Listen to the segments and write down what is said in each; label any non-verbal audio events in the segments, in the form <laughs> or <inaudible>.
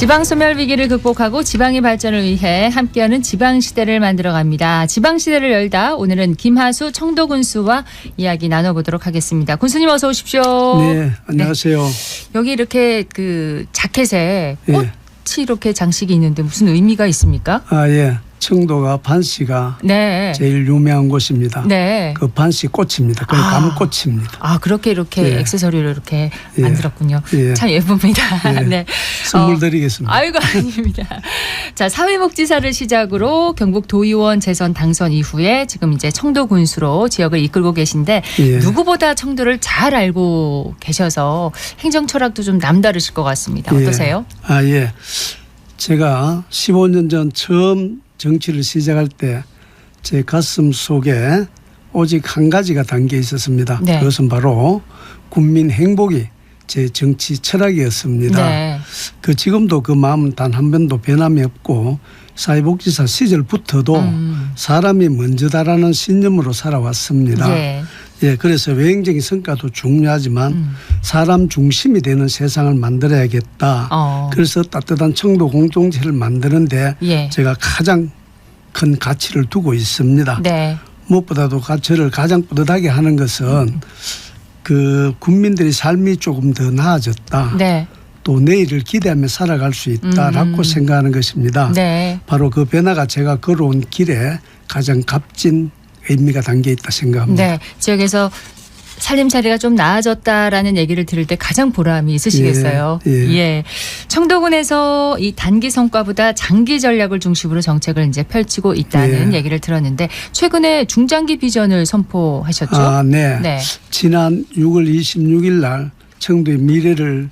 지방 소멸 위기를 극복하고 지방의 발전을 위해 함께하는 지방 시대를 만들어 갑니다. 지방 시대를 열다 오늘은 김하수 청도 군수와 이야기 나눠보도록 하겠습니다. 군수님 어서 오십시오. 네, 안녕하세요. 여기 이렇게 그 자켓에 예. 꽃이 이렇게 장식이 있는데 무슨 의미가 있습니까? 아, 예. 청도가 반씨가 네. 제일 유명한 곳입니다. 네. 그 반씨 꽃입니다. 그 아. 감꽃입니다. 아 그렇게 이렇게 예. 액세서리를 이렇게 예. 만들었군요. 예. 참 예쁩니다. 예. <laughs> 네. 선물 어, 드리겠습니다. 아이고 아닙니다. <laughs> 자 사회복지사를 시작으로 경북 도의원 재선 당선 이후에 지금 이제 청도 군수로 지역을 이끌고 계신데 예. 누구보다 청도를 잘 알고 계셔서 행정 철학도 좀 남다르실 것 같습니다. 예. 어떠세요? 아, 예. 제가 15년 전 처음 정치를 시작할 때 제 가슴 속에 오직 한 가지가 담겨 있었습니다. 네. 그것은 바로 국민 행복이 제 정치 철학이었습니다. 네. 그 지금도 그 마음은 단 한 번도 변함이 없고 사회복지사 시절부터도 음. 사람이 먼저다라는 신념으로 살아왔습니다. 예. 예, 그래서 외행적인 성과도 중요하지만 음. 사람 중심이 되는 세상을 만들어야겠다. 어. 그래서 따뜻한 청도 공동체를 만드는데 예. 제가 가장 큰 가치를 두고 있습니다. 네. 무엇보다도 가치를 가장 뿌듯하게 하는 것은 음. 그 국민들의 삶이 조금 더 나아졌다. 네. 또 내일을 기대하며 살아갈 수 있다라고 음. 생각하는 것입니다. 네. 바로 그 변화가 제가 걸어온 길에 가장 값진 의미가 담겨 있다 생각합니다. 네. 지역에서 살림살이가 좀 나아졌다라는 얘기를 들을 때 가장 보람이 있으시겠어요. 예, 예. 청도군에서 이 단기 성과보다 장기 전략을 중심으로 정책을 이제 펼치고 있다는 예. 얘기를 들었는데 최근에 중장기 비전을 선포하셨죠? 아, 네. 네. 지난 6월 26일 날 청도의 미래를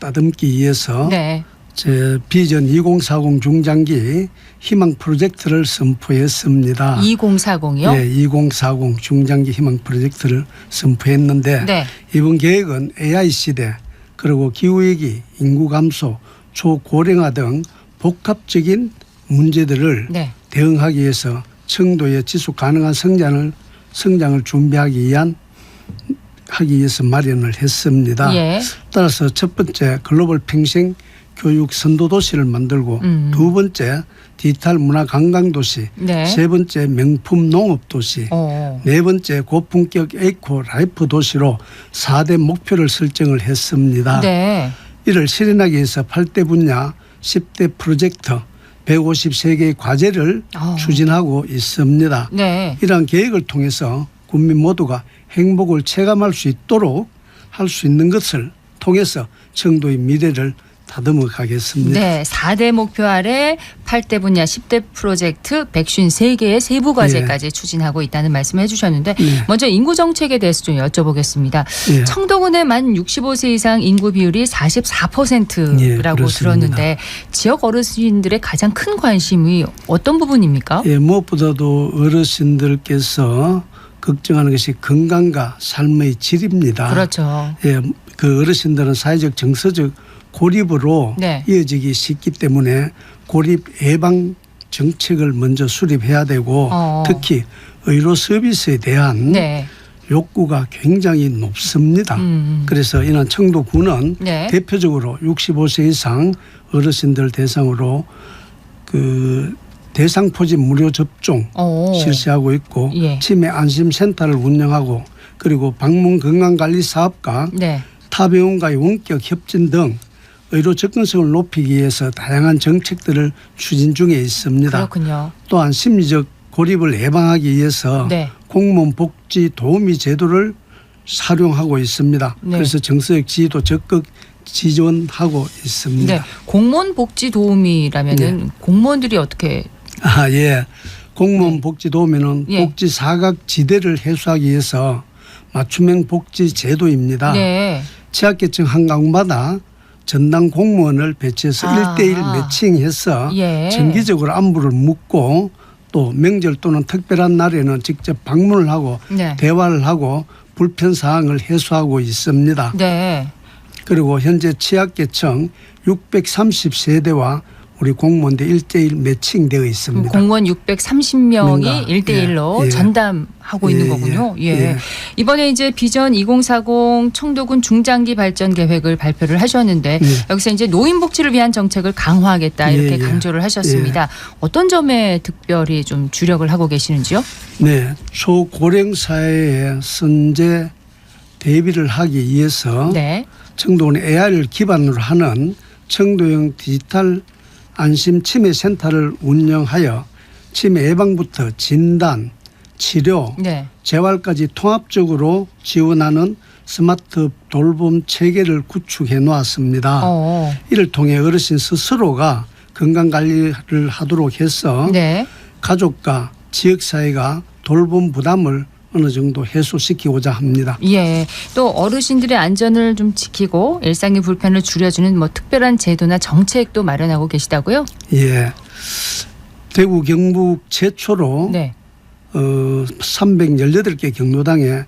따듬기 위해서 네. 제 비전 2040 중장기 희망 프로젝트를 선포했습니다. 2040이요? 예, 2040 중장기 희망 프로젝트를 선포했는데 네. 이번 계획은 AI 시대 그리고 기후위기, 인구 감소, 초고령화 등 복합적인 문제들을 네. 대응하기 위해서 청도의 지속 가능한 성장을 성장을 준비하기 위한 하기 위해서 마련을 했습니다. 예. 따라서 첫 번째 글로벌 평생 교육 선도 도시를 만들고 음. 두 번째 디지털 문화 관광 도시, 네. 세 번째 명품 농업 도시, 어. 네 번째 고품격 에코 라이프 도시로 4대 목표를 설정을 했습니다. 네. 이를 실현하기 위해서 8대 분야 10대 프로젝트 153개의 과제를 어. 추진하고 있습니다. 네. 이러한 계획을 통해서 국민 모두가 행복을 체감할 수 있도록 할 수 있는 것을 통해서 청도의 미래를 다듬어 가겠습니다. 네. 4대 목표 아래 8대 분야 10대 프로젝트 153개의 세부 과제까지 추진하고 있다는 말씀을 해주셨는데 네. 먼저 인구 정책에 대해서 좀 여쭤보겠습니다. 예. 청도군의 만 65세 이상 인구 비율이 44%라고 예. 들었는데 지역 어르신들의 가장 큰 관심이 어떤 부분입니까? 예, 무엇보다도 어르신들께서 걱정하는 것이 건강과 삶의 질입니다. 그렇죠. 예, 그 어르신들은 사회적 정서적 고립으로 네. 이어지기 쉽기 때문에 고립 예방 정책을 먼저 수립해야 되고 어. 특히 의료 서비스에 대한 네. 욕구가 굉장히 높습니다. 음. 그래서 이는 청도군은 네. 대표적으로 65세 이상 어르신들 대상으로 그 대상 포진 무료 접종 오. 실시하고 있고 예. 치매 안심센터를 운영하고 그리고 방문 건강관리 사업과 네. 타 병원과의 원격 협진 등 의료 접근성을 높이기 위해서 다양한 정책들을 추진 중에 있습니다. 그렇군요. 또한 심리적 고립을 예방하기 위해서 네. 공무원 복지 도우미 제도를 활용하고 있습니다. 네. 그래서 정서적 지지도 적극 지원하고 있습니다. 네. 공무원 복지 도우미라면은 공무원들이 어떻게 아, 예. 공무원 복지 도우미는 예. 복지 사각 지대를 해소하기 위해서 맞춤형 복지 제도입니다. 네. 취약계층 한 가구마다 전담 공무원을 배치해서 아. 일 1대1 매칭해서 예. 정기적으로 안부를 묻고 또 명절 또는 특별한 날에는 직접 방문을 하고 네. 대화를 하고 불편 사항을 해소하고 있습니다. 네. 그리고 현재 취약계층 630세대와 우리 공무원들 일대일 매칭되어 있습니다. 공무원 630명이 뭔가, 일대일로 예, 예. 전담 하고 있는 예, 거군요. 예. 예. 이번에 이제 비전 2040 청도군 중장기 발전 계획을 발표를 하셨는데 네. 여기서 이제 노인 복지를 위한 정책을 강화하겠다 이렇게 예, 예. 강조를 하셨습니다. 어떤 점에 특별히 좀 주력을 하고 계시는지요? 네, 초고령 사회의 선제 대비를 하기 위해서 네. 청도군 AI를 기반으로 하는 청도형 디지털 안심 치매 센터를 운영하여 치매 예방부터 진단, 치료, 네. 재활까지 통합적으로 지원하는 스마트 돌봄 체계를 구축해 놓았습니다. 어. 이를 통해 어르신 스스로가 건강 관리를 하도록 해서 네. 가족과 지역 사회가 돌봄 부담을 어느 정도 해소시키고자 합니다. 예. 또 어르신들의 안전을 좀 지키고 일상의 불편을 줄여주는 뭐 특별한 제도나 정책도 마련하고 계시다고요? 예. 대구 경북 최초로 네. 어 318개 경로당에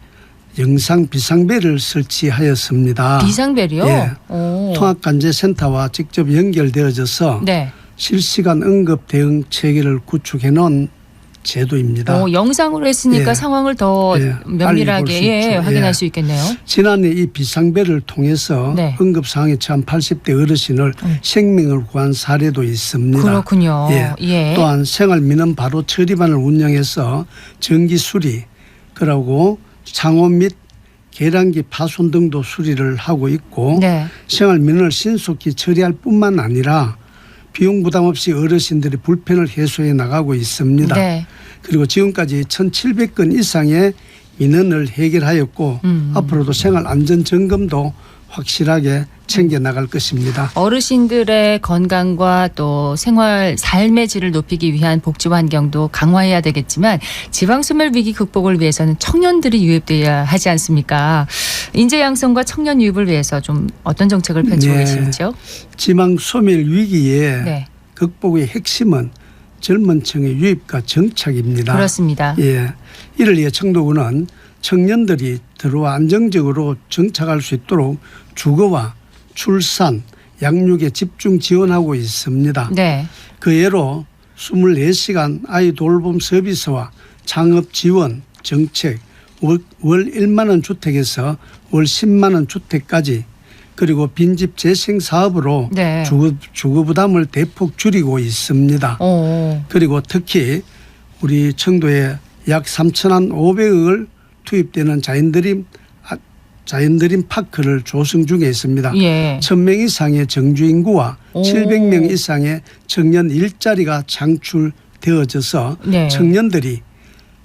영상 비상벨을 설치하였습니다. 비상벨이요? 예. 오. 통합관제센터와 직접 연결되어져서 네. 실시간 응급 대응 체계를 구축해 놓은 제도입니다. 오, 영상으로 했으니까 예. 상황을 더 예, 면밀하게 예, 있죠. 확인할 예. 수 있겠네요. 지난해 이 비상벨을 통해서 네. 응급 상황에 처한 80대 어르신을 음. 생명을 구한 사례도 있습니다. 그렇군요. 예. 예. 또한 생활민원 바로 처리반을 운영해서 전기 수리 그리고 창호 및 계량기 파손 등도 수리를 하고 있고 네. 생활민원을 신속히 처리할 뿐만 아니라 비용 부담 없이 어르신들의 불편을 해소해 나가고 있습니다. 네. 그리고 지금까지 1,700건 이상의 민원을 해결하였고 음. 앞으로도 생활 안전 점검도 확실하게 챙겨 나갈 것입니다. 어르신들의 건강과 또 생활 삶의 질을 높이기 위한 복지 환경도 강화해야 되겠지만 지방 소멸 위기 극복을 위해서는 청년들이 유입돼야 하지 않습니까? 인재 양성과 청년 유입을 위해서 좀 어떤 정책을 펼치고 네. 계시는지요? 지방 소멸 위기에 네. 극복의 핵심은 젊은 층의 유입과 정착입니다. 그렇습니다. 예. 이를 위해 청도군은 청년들이 들어와 안정적으로 정착할 수 있도록 주거와 출산, 양육에 집중 지원하고 있습니다. 네. 그 예로 24시간 아이 돌봄 서비스와 창업 지원 정책, 월, 월 1만 원 주택에서 월 10만 원 주택까지 그리고 빈집 재생 사업으로 네. 주거, 주거 부담을 대폭 줄이고 있습니다. 오. 그리고 특히 우리 청도에 약 3,500억을 투입되는 자연드림 아, 자연드림 파크를 조성 중에 있습니다. 예. 1,000명 이상의 정주 인구와 오. 700명 이상의 청년 일자리가 창출되어져서 네. 청년들이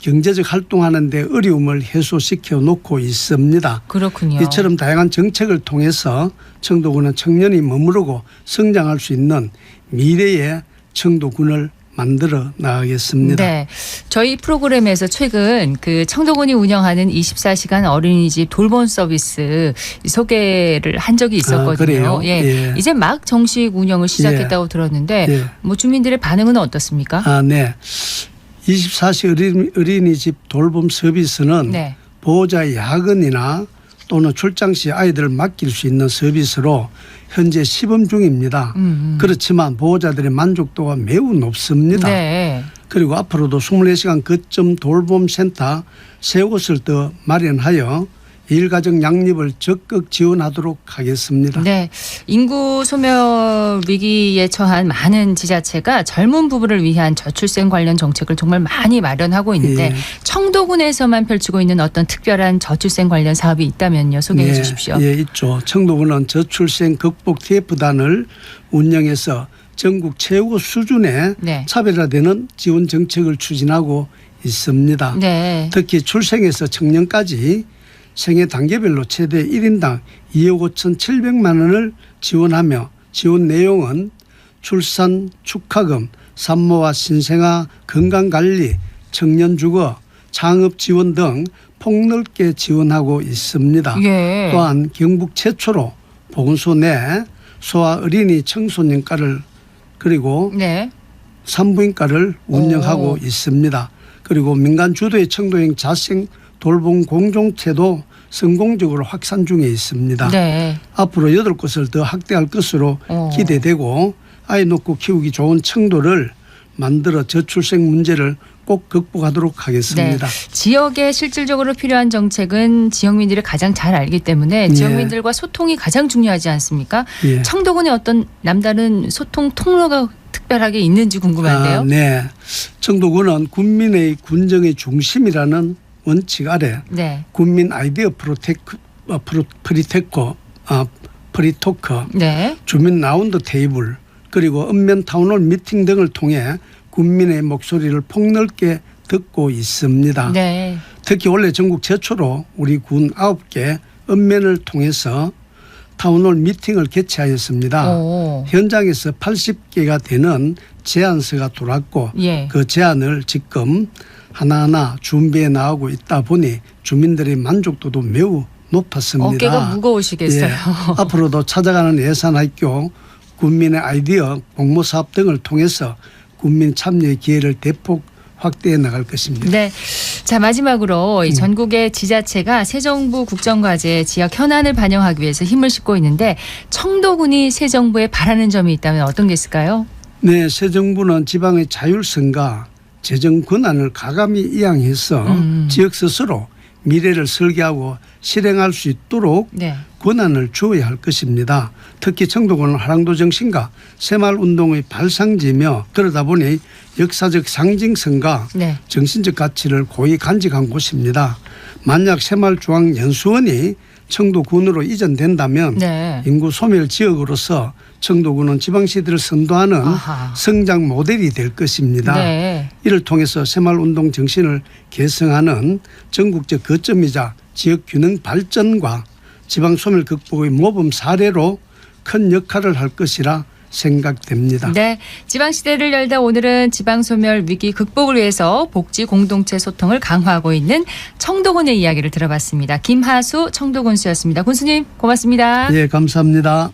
경제적 활동하는데 어려움을 해소시켜 놓고 있습니다. 그렇군요. 이처럼 다양한 정책을 통해서 청도군은 청년이 머무르고 성장할 수 있는 미래의 청도군을 만들어 나가겠습니다. 네. 저희 프로그램에서 최근 그 청도군이 운영하는 24시간 어린이집 돌봄 서비스 소개를 한 적이 있었거든요. 아, 그래요? 예. 예. 이제 막 정식 운영을 시작했다고 들었는데 예. 뭐 주민들의 반응은 어떻습니까? 아, 네. 24시 어린, 어린이집 돌봄 서비스는 네. 보호자의 야근이나 또는 출장 시 아이들을 맡길 수 있는 서비스로 현재 시범 중입니다. 음, 음. 그렇지만 보호자들의 만족도가 매우 높습니다. 네. 그리고 앞으로도 24시간 거점 돌봄 센터 세 곳을 더 마련하여 일가정 양립을 적극 지원하도록 하겠습니다. 네. 인구 소멸 위기에 처한 많은 지자체가 젊은 부부를 위한 저출생 관련 정책을 정말 많이 마련하고 있는데 예. 청도군에서만 펼치고 있는 어떤 특별한 저출생 관련 사업이 있다면요. 소개해 예, 주십시오. 예, 있죠. 청도군은 저출생 극복 TF단을 운영해서 전국 최고 수준의 네. 차별화되는 지원 정책을 추진하고 있습니다. 네. 특히 출생에서 청년까지 생애 단계별로 최대 1인당 2억 5천7백만 원을 지원하며 지원 내용은 출산 축하금, 산모와 신생아 건강관리, 청년주거, 창업 지원 등 폭넓게 지원하고 있습니다. 예. 또한 경북 최초로 보건소 내 소아 어린이 청소년과를 그리고 네. 산부인과를 운영하고 오. 있습니다. 그리고 민간 주도의 청도형 자생 돌봄 공동체도 성공적으로 확산 중에 있습니다. 네. 앞으로 여덟 곳을 더 확대할 것으로 어. 기대되고 아이 놓고 키우기 좋은 청도를 만들어 저출생 문제를 꼭 극복하도록 하겠습니다. 지역에 실질적으로 필요한 정책은 지역민들이 가장 잘 알기 때문에 예. 지역민들과 소통이 가장 중요하지 않습니까? 예. 청도군에 어떤 남다른 소통 통로가 특별하게 있는지 궁금한데요. 아, 네. 청도군은 군민의 군정의 중심이라는 원칙 아래 네. 군민 아이디어 프로테크 어, 프로, 프리테커 아, 프리토커 네. 주민 라운드 테이블 그리고 읍면 타운홀 미팅 등을 통해 군민의 목소리를 폭넓게 듣고 있습니다. 네. 특히 원래 전국 최초로 우리 군 9개 읍면을 통해서 타운홀 미팅을 개최하였습니다. 오. 현장에서 80개가 되는 제안서가 들어왔고 예. 그 제안을 지금 하나하나 준비해 나가고 있다 보니 주민들의 만족도도 매우 높았습니다. 어깨가 무거우시겠어요. 예. 앞으로도 찾아가는 예산학교, 군민의 아이디어, 공모 사업 등을 통해서 군민 참여의 기회를 대폭 확대해 나갈 것입니다. 네. 자, 마지막으로 음. 이 전국의 지자체가 새 정부 국정과제 지역 현안을 반영하기 위해서 힘을 싣고 있는데 청도군이 새 정부에 바라는 점이 있다면 어떤 게 있을까요? 네, 새 정부는 지방의 자율성과 재정 권한을 가감히 이양해서 음. 지역 스스로 미래를 설계하고 실행할 수 있도록 네. 권한을 주어야 할 것입니다. 특히 청도군은 하랑도 정신과 새마을 운동의 발상지며 그러다 보니 역사적 상징성과 네. 정신적 가치를 고이 간직한 곳입니다. 만약 새마을 중앙연수원이 청도군으로 이전된다면 네. 인구 소멸 지역으로서 청도군은 지방시대를 선도하는 아하. 성장 모델이 될 것입니다. 네. 이를 통해서 새마을운동 정신을 개성하는 전국적 거점이자 지역 균형 발전과 지방 소멸 극복의 모범 사례로 큰 역할을 할 것이라 생각됩니다. 네. 지방 시대를 열다 오늘은 지방 소멸 위기 극복을 위해서 복지 공동체 소통을 강화하고 있는 청도군의 이야기를 들어봤습니다. 김하수 청도군수였습니다. 군수님 고맙습니다. 예, 감사합니다.